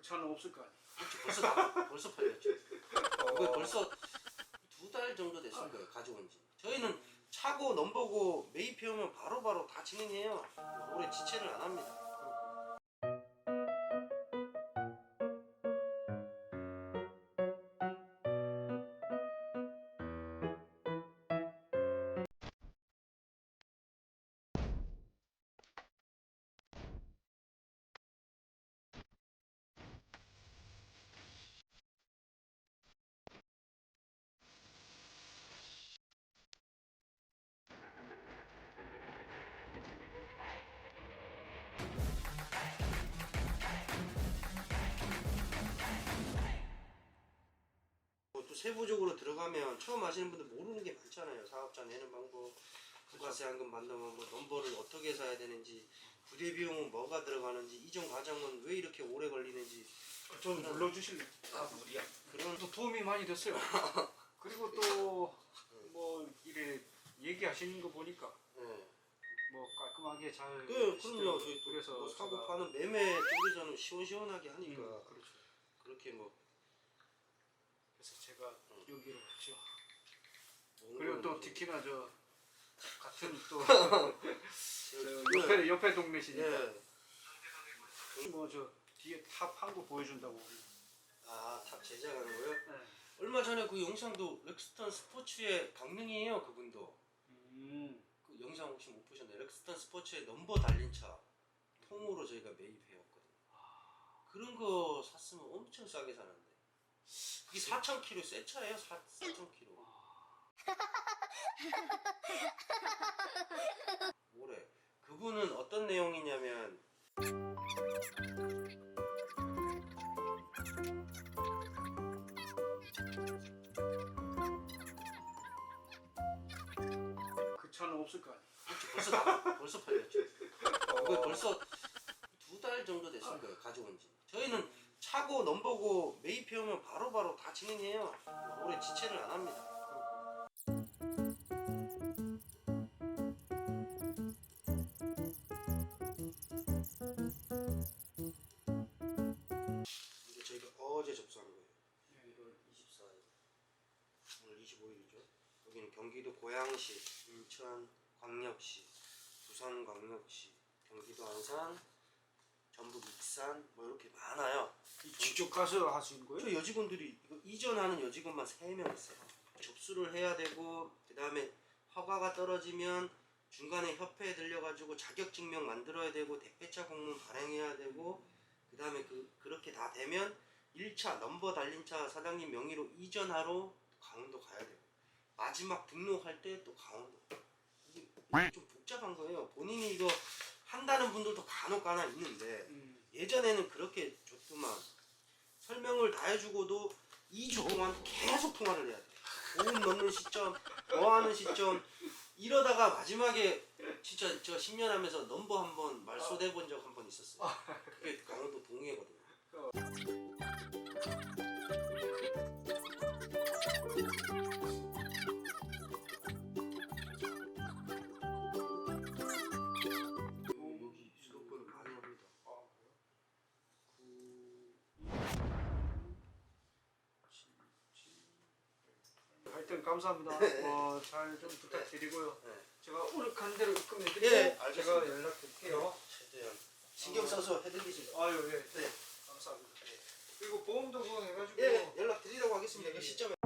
그 차는 없을 거 아니에요. 그렇지, 벌써 나, 벌써 팔렸죠. 이거 벌써 두 달 정도 됐을 거예요 가져온 지. 저희는 차고 넘보고 매입해 오면 바로바로 다 진행해요. 오래 지체를 안 합니다. 세부적으로 들어가면 처음 하시는 분들 모르는 게 많잖아요. 사업자 내는 방법, 부가세한금 만들면 뭐 넘버를 어떻게 사야 되는지, 부대 비용은 뭐가 들어가는지, 이전 과정은 왜 이렇게 오래 걸리는지 좀 눌러주실래요? 아 무리야. 그런 또 도움이 많이 됐어요. 그리고 또 뭐 이래 얘기하시는 거 보니까 예. 뭐 깔끔하게 잘. 그 그럼요. 저희 또 그래서 뭐 사고 제가- 파는 매매 쪽에서는 시원시원하게 하니까 음, 그렇죠. 그렇게 뭐 제가 왔죠. 좋은 그리고 또건 특히나 저 같은 또 예. 옆에 옆에 동네시니까 예. 뭐 저 뒤에 탑한거 보여준다고. 아, 탑 제작하는 거요? 네. 얼마 전에 그 영상도 렉스턴 스포츠의 강릉이에요, 그분도. 음. 그 영상 혹시 못 보셨나요? 렉스턴 스포츠의 넘버 달린 차 통으로 저희가 매입해왔거든요. 그런 거 샀으면 엄청 싸게 사는데. 그게 4,000km 새 차예요, 4,000km. 뭐래? 그분은 어떤 내용이냐면 그 차는 없을 거 아니에요. 그렇지, 벌써 나, 벌써 팔렸죠. 이거 벌써 두 달 정도 됐을 거예요 가져온 지. 저희는 차고 넘보고 매입해 오면 바로바로 다 진행해요. 오래 지체를 안 합니다. 이게 저희가 어제 접수한 거예요. 1월 24일. 오늘 25일이죠. 여기는 경기도 고양시, 인천 광역시, 부산 광역시, 경기도 안산, 전북 익산 뭐 이렇게 많아요. 직접 가서 하시는 거예요? 저 여직원들이 이거 이전하는 여직원만 3명 있어요. 접수를 해야 되고 그 다음에 허가가 떨어지면 중간에 협회에 들려가지고 자격증명 만들어야 되고 대패차 공문 발행해야 되고 그 다음에 그 그렇게 다 되면 1차 넘버 달린 차 사장님 명의로 이전하러 강원도 가야 돼요. 마지막 등록할 때 또 강원도. 이게 좀 복잡한 거예요. 본인이 이거 한다는 분들도 간혹 가나 있는데 음. 예전에는 그렇게 줬더만 설명을 다 해주고도 2주 동안 계속 통화를 해야 돼. 보험 넣는 시점, 뭐 하는 시점 이러다가 마지막에 진짜 제가 10년 하면서 넘버 한 번 말소돼 본 적 한 번 있었어요. 그게 강원도 동해거든요. 하여튼 감사합니다. 어, 잘좀 부탁드리고요. 네. 제가 오늘 간 대로 입금해드리고 예, 알겠습니다. 제가 연락드릴게요. 최대한 신경 써서 해드리겠습니다. 아유 예, 네. 감사합니다. 그리고 보험도 그거 해가지고 예, 연락 드리라고 하겠습니다. 그 시점에.